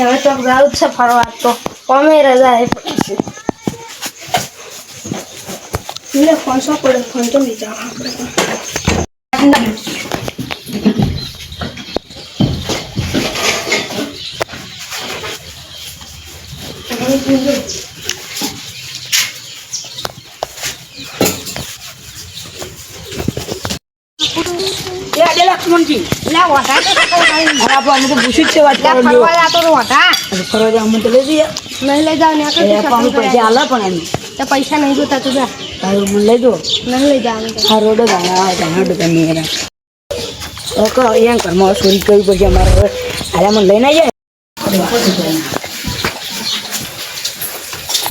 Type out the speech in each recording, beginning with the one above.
હવે તો જાવ જ છે ફરવા તો અમે રજા એ પડી છે એટલે ફોન શો પડે ફોન તો લઈ જાવ આપણે એ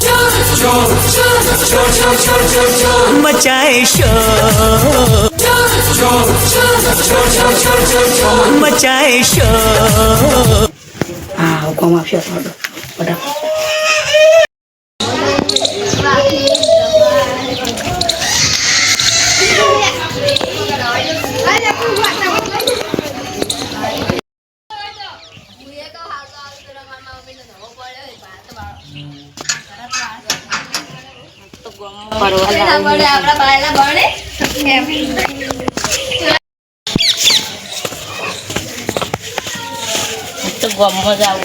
Jor, jor, jor, jor, jor, jor, મચાય શો હા કોમ આપ્યો હતો બધા પડવા લાગ્યો આપણા બાળા બળે 这光摸在屋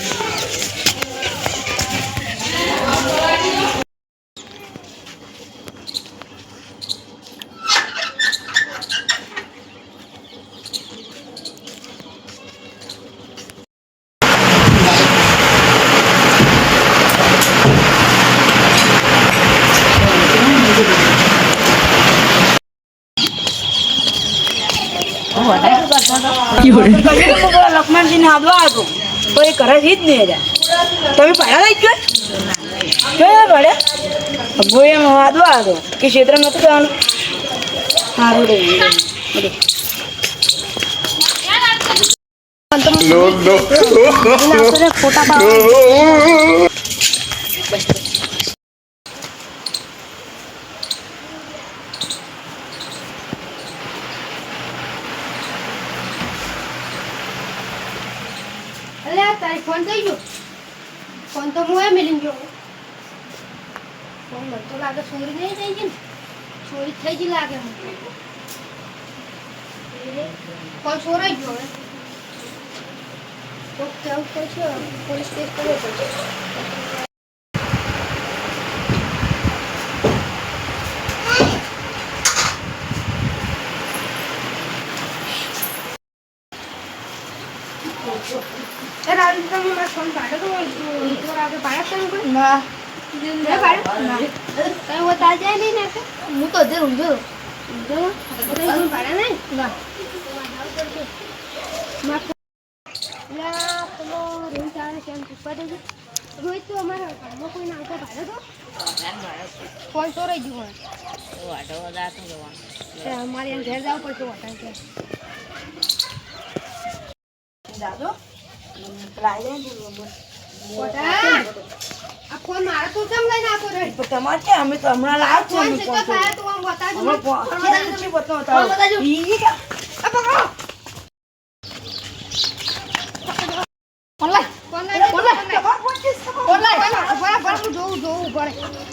લક્ષ્મણજી ને આદવા હતો તો એ કરે જ નહીં તમે પહેલા લઈ ગયો ક્યાં પાડ્યા ભો એમ આદવા હતો કે ક્ષેત્ર નતું જવાનું સારું રે ફોટા આ તારી ફોન થઈ ગયો ફોન તો હું એ મિલી ગયો ફોન મને તો લાગે ચોરી નહીં થઈ ગઈ ને ચોરી થઈ ગઈ લાગે મને ફોન ચોરાઈ ગયો હવે તો કેવું પડશે પોલીસ એ રાજ તમે મારો ફોન પાડો તો તો રાગે પાડ્યા તમે કોઈ ના ના પાડ્યો ના કઈ હોતા જાય નહીં ને હું તો લા પેલો રોહિત તો અમારા ઘરમાં કોઈ ના આવતા પાડ્યો તો ફોન તો રહી ગયો વાટો વધારે જવાનું અમારે એમ ઘેર જવું પડશે કે દાદો પેલા આવી જાય ને હોટલ આ ફોન મારા તો કેમ લઈને આપો રે પણ તમારે ક્યાં અમે તો હમણાં લાવ છો અમે બતાવજો.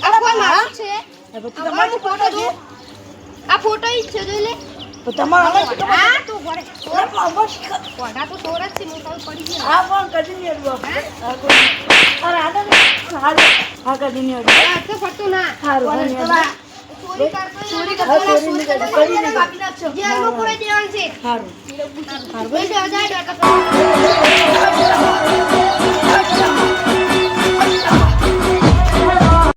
આ ફોટો જો આ ફોટો ઈ જ છે જોઈ લે. પણ તમારે તો હા? તું તમારે પણ કોડા તો સોર છે હું કહું પડી ગયો આ ફોન કદી નહીં અડવો. આ કોઈ- અરે આ હા, હા, કદી નહીં અડવો. તો ના. હારું, પેલા ચોરી કરતો ચોરી કરતો કરતો દેવાનું છે. હારું.